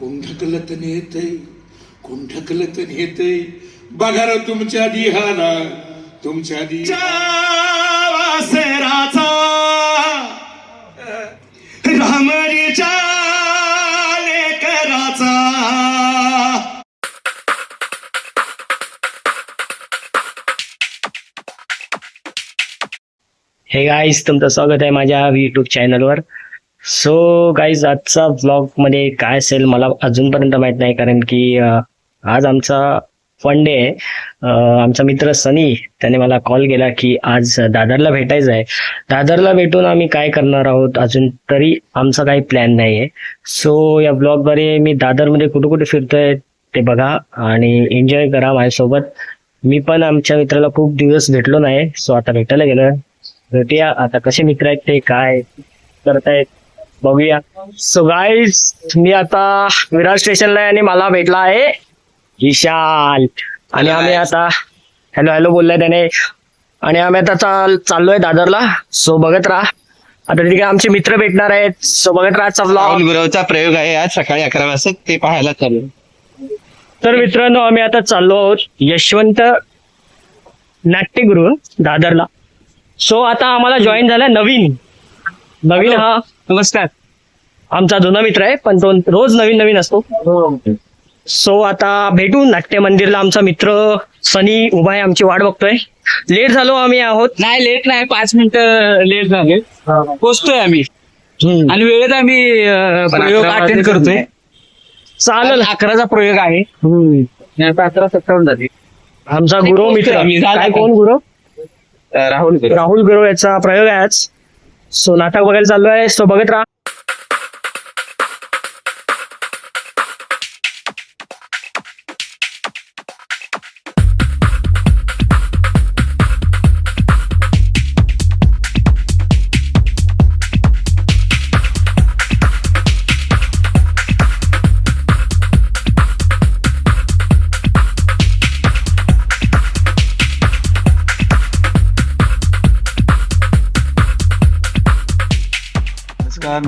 कोण ढकलत नेते कोण ढकलत नेते बघा तुमच्या दिहाला तुमच्या रामरीच्या लेकराचा हे गाईज तुमचं स्वागत आहे माझ्या यूट्यूब चॅनलवर सो गाईज आजचा ब्लॉगमध्ये काय असेल मला अजूनपर्यंत माहीत नाही कारण की आज आमचा फन डे आहे. आमचा मित्र सनी त्याने मला कॉल केला की आज दादरला भेटायचं आहे. दादरला भेटून आम्ही काय करणार आहोत? अजून तरी आमचा काही प्लॅन नाही आहे सो या ब्लॉगद्वारे मी दादरमध्ये कुठे कुठे फिरतोय ते बघा आणि एन्जॉय करा माझ्यासोबत. मी पण आमच्या मित्राला खूप दिवस भेटलो नाही सो आता भेटायला गेलो भेटूया. आता कसे मित्र आहेत ते काय करतायत? बघूया. सो गाईज मी आता विरार स्टेशनला आहे आणि मला भेटला आहे विशाल. आणि आम्ही आता हॅलो हॅलो बोललाय त्याने. आणि आम्ही आता चाल चाललोय दादरला. सो बघत राहा. आता तिथे आमचे मित्र भेटणार आहेत. सो बघत राहा. गुरवचा प्रयोग आहे आज सकाळी अकरा वाजता ते पाहायला चालू. तर मित्रांनो आम्ही आता चाललो आहोत यशवंत नाट्यगृह दादरला. सो आता आम्हाला जॉईन झालाय नवीन. नवीन हा नमस्कार. आमचा जुना मित्र आहे पण तो रोज नवीन नवीन असतो. सो आता भेटू नाट्य मंदिरला आमचा मित्र सनी उभा आहे आमची वाट बघतोय. लेट झालो आम्ही आहोत. नाही लेट नाही पाच मिनिटं लेट झाले. पोचतोय आम्ही. आणि वेळेत आम्ही अं, प्रयोग अटेंड करतोय. चालेल. अकराचा प्रयोग आहे. आता अकरा सत्तावन्न झाली. आमचा गुरु मित्र. आम्ही. झाला काय? कोण गुरु? राहुल राहुल गुरु याचा प्रयोग आहे आज. सो नाटक बघायला चाललो आहे. सो बघत राहा.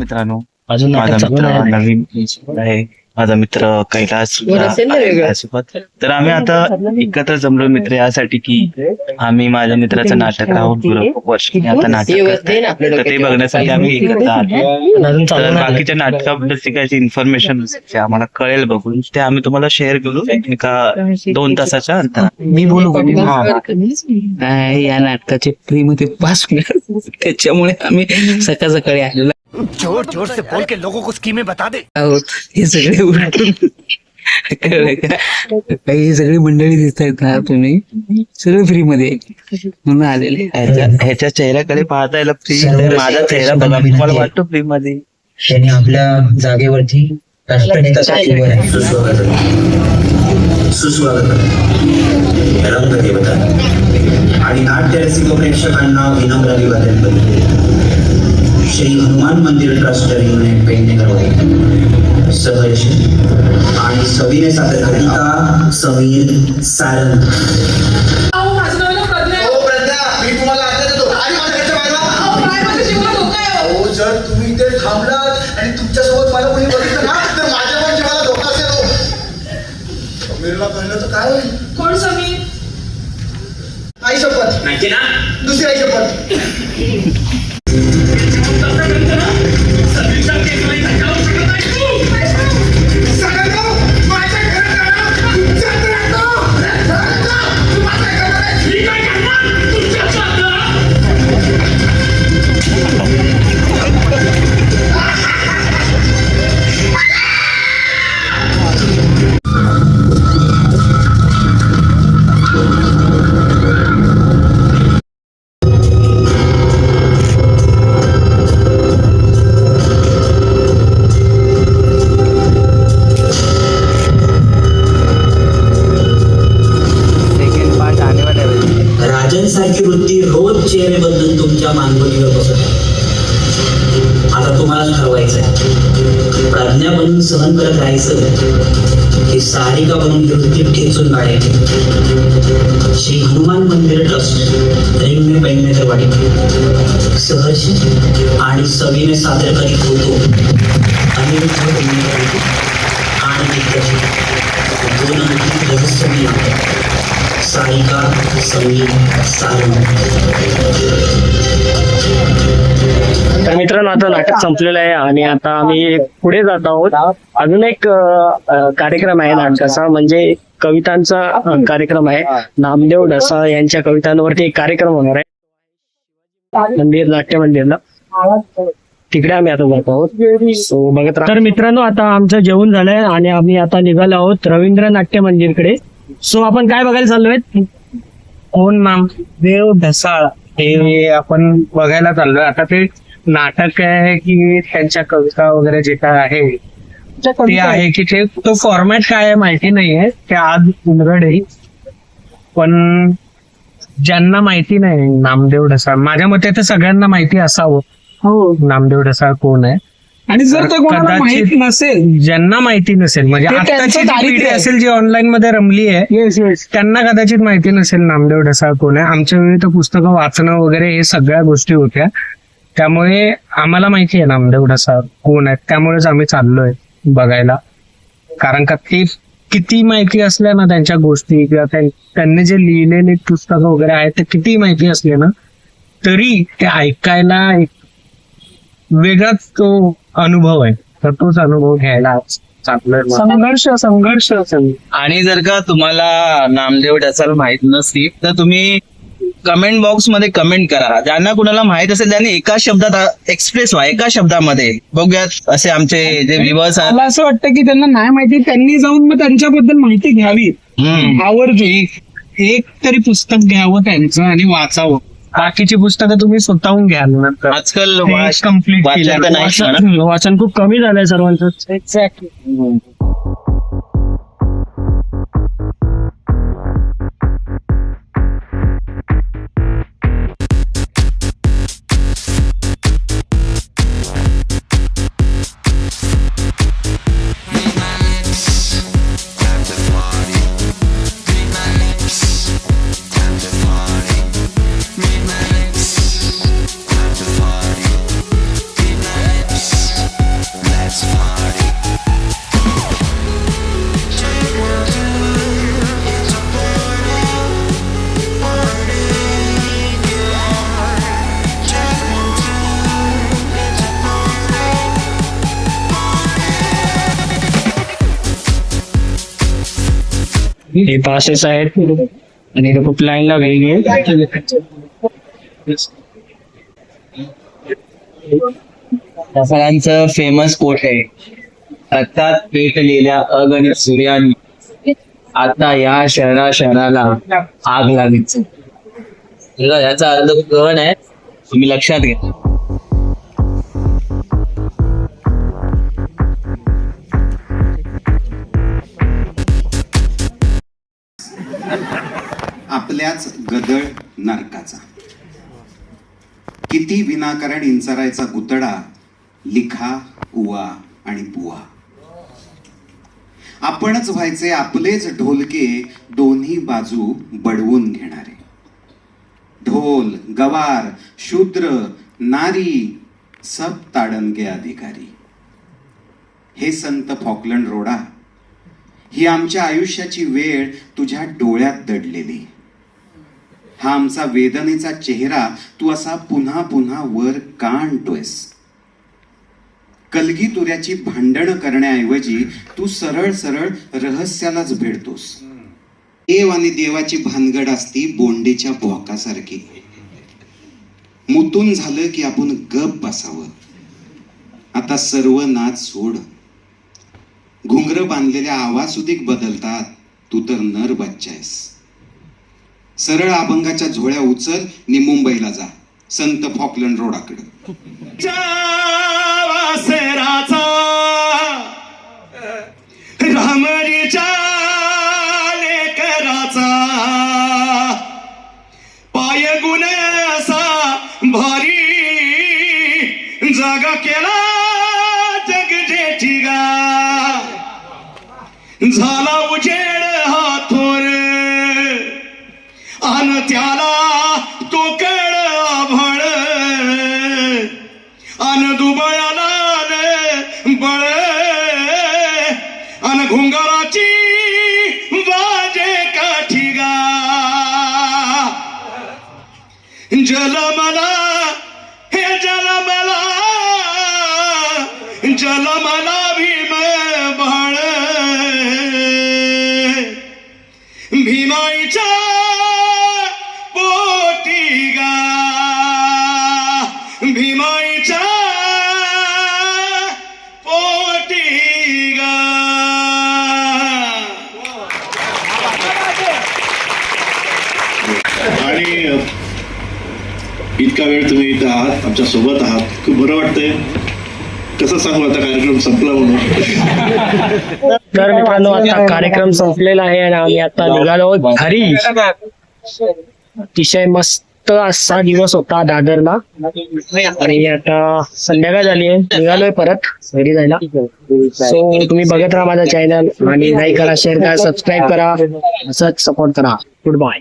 मित्रांनो. अजून माझा मित्र नाही. नवीन सोबत आहे. माझा मित्र कैलास माझ्यासोबत. तर आम्ही आता एकत्र जमलो मित्र यासाठी की आम्ही माझ्या मित्राचं नाटक गुरव खूप वर्षांनी आता नाटक. तर ते बघण्यासाठी आम्ही एकत्र आलो. अजून चालू तर. बाकीच्या नाटकाबद्दल जी काही इन्फॉर्मेशन आम्हाला कळेल बघून. ते आम्ही तुम्हाला शेअर करू एका दोन तासाच्या अंतर मी बोलू या नाटकाचे फ्री मध्ये पास त्याच्यामुळे आम्ही सकाळ सकाळी आलेलो. जोर जोर से बोल के लोगों को स्कीमें बता दे। हे सगळे उलटून कळलं का? काही ही सगळी मंडळी दिसत आहेत ना तुम्ही. सगळे फ्री मध्ये. म्हणून आलेले ह्याच्या ह्याच्या चेहऱ्याकडे पाहता यायला फ्री माझा चेहरा बघा तुम्हाला वाटतो फ्री मध्ये. त्यांनी आपल्या जागेवरती राष्ट्रहितासाठी उभं आहे. सुस्वागत रंगदेवता. आणि नाट्य रसिक प्रेक्षकांना विनम्र अभिवादन करते. श्री हनुमान मंदिर ट्रस्ट युनिट पेंढेकर सहर्ष आणि सविने सादर करिता समीर सारंग। हो जर तुम्ही इथे थांबलात आणि तुमच्यासोबत मला कोणी बघितलं ना तर माझ्या पण जीवाला धोका असेल. समीरला कळलं तर काय होईल? कोण समीर? आई शपथ. दुसरी आई शपथ. समजत मानपणीवर बसत. आता तुम्हाला ठरवायचं आहे प्रज्ञा बनून सहन करत राहायचं की सारिका बनून वृत्ती ठेचून काढायची. श्री हनुमान मंदिर ट्रस्ट रेल्वे पेडणेकरवाडी सहर्ष आणि सवीने सादर करीत होतो. अनिरुद्ध आणि दिग्दर्शक दोन अंकित रहस्यमय नाटक सारिका सारंग तर मित्रांनो आता नाटक संपलेलं आहे आणि आता आम्ही पुढे जात आहोत. अजून एक कार्यक्रम आहे नाटकाचा म्हणजे कवितांचा कार्यक्रम आहे. नामदेव ढसा यांच्या कवितांवरती एक कार्यक्रम होणार आहे. मंदिर नाट्य मंदिरला. तिकडे आम्ही आता जात आहोत. सो बघत तर मित्रांनो आता आमचं जेवण झालंय आणि आम्ही आता निघालो आहोत रवींद्र नाट्य मंदिरकडे. सो आपण काय बघायला चाललोय कोण नामदेव ढसाळ. हे आपण बघायला चाललोय. आता ते नाटक आहे की त्यांच्या कविता वगैरे जे काय आहे ते आहे की ते तो फॉर्मॅट काय आहे माहिती नाहीये. ते आज उलगड आहे. पण ज्यांना माहिती नाही नामदेव ढसाळ. माझ्या मते तर सगळ्यांना माहिती असावं. हो. नामदेव ढसाळ कोण आहे? आणि जर ते कोणाला माहीत नसेल ज्यांना माहिती नसेल म्हणजे ते जी पिढी आहे. असेल जी ऑनलाईन मध्ये रमली आहे येस येस त्यांना कदाचित माहिती नसेल नामदेव ढसाळ कोण आहे. आमच्या वेळी तर पुस्तकं वाचणं वगैरे हे सगळ्या गोष्टी होत्या. त्यामुळे आम्हाला माहिती आहे नामदेव ढसाळ कोण आहेत. त्यामुळेच आम्ही चाललोय बघायला. कारण का ते किती माहिती असल्या ना त्यांच्या गोष्टी किंवा त्यां- त्यांनी जे लिहिलेले पुस्तकं वगैरे आहेत ते किती माहिती असले ना तरी ते ऐकायला एक वेगळाच तो अनुभव आहे. तर तोच अनुभव घ्यायला. संघर्ष संघर्ष. आणि जर का तुम्हाला नामदेव ढसाल माहीत नसतील तर तुम्ही कमेंट बॉक्समध्ये कमेंट करा. ज्यांना कुणाला माहीत असेल त्यांनी एका शब्दात एक्सप्रेस व्हा एका शब्दामध्ये. बघूयात असे आमचे जे व्हिवर्स आहेत. मला असं वाटतं की त्यांना नाही माहिती त्यांनी जाऊन मग त्यांच्याबद्दल माहिती घ्यावी. हम्म. आवर्जून एक तरी पुस्तक घ्यावं त्यांचं आणि वाचावं. बाकीची पुस्तकं तुम्ही स्वतःहून घ्याल नंतर आजकाल ते वाच- complete. तर. वाचन वाचन खूप कमी झालंय सर्वांचं एक्झॅक्टली हे पासेस आहेत. आणि खूप लाईनला वेगळे ढसाळांचं फेमस कोट आहे. रक्तात पेटलेल्या अगणित सूर्यानी. आता या शहरा शहराला आग लागेल. याचा अर्थ खूप गहन आहे. तुम्ही लक्षात घ्या. नरकाचा किती विनाकारण इंचारायचा गुतडा लिखा उवा आणि बुवा. आपणच व्हायचे आपलेच ढोलके दोन्ही बाजू बडवून घेणारे. ढोल गवार शूद्र नारी सब ताडणगे अधिकारी. हे संत फॉकलंड रोडा ही आमच्या आयुष्याची वेळ तुझ्या डोळ्यात दडलेली. हा आमचा वेदनेचा चेहरा तू असा पुन्हा पुन्हा वर का आणतोयस? कलगी तुऱ्याची भांडण करण्याऐवजी तू सरळ सरळ रहस्यालाच भेटतोस देव आणि देवाची भानगड असती बोंडीच्या भोकासारखी मुतून झालं की आपण गप बसावं. आता सर्व नाच सोड. घुंगर बांधलेल्या आवाज आवासुदिक बदलतात. तू तर नर बच्चा आहेस सरळ अभंगाच्या झोळ्या उचल नि मुंबईला जा. संत फॉकलंड रोडाकडे. वासराचा रामरीच्या लेकराचा पाय गुण असा भारी जागा केला जग जेठीगा झाला उजेड अन त्याला तो कळ आभळ. अन दुबळाला बळ. अन घुंगाराची वाजे काठीगा जल इतका वेळ तुम्ही इथं आहात आमच्यासोबत आहात. खूप बरं वाटतंय. कसं सांगू आता कार्यक्रम संपला म्हणून? तर मित्रांनो आता कार्यक्रम संपलेला आहे आणि आम्ही आता निघालो घरी. अतिशय मस्त असा दिवस होता दादरला. आणि आता संध्याकाळ झाली आहे. निघालोय परत घरी जायला. सो तुम्ही बघत राहा माझा चॅनल आणि लाईक करा शेअर करा सबस्क्राईब करा. असंच सपोर्ट करा. Good bye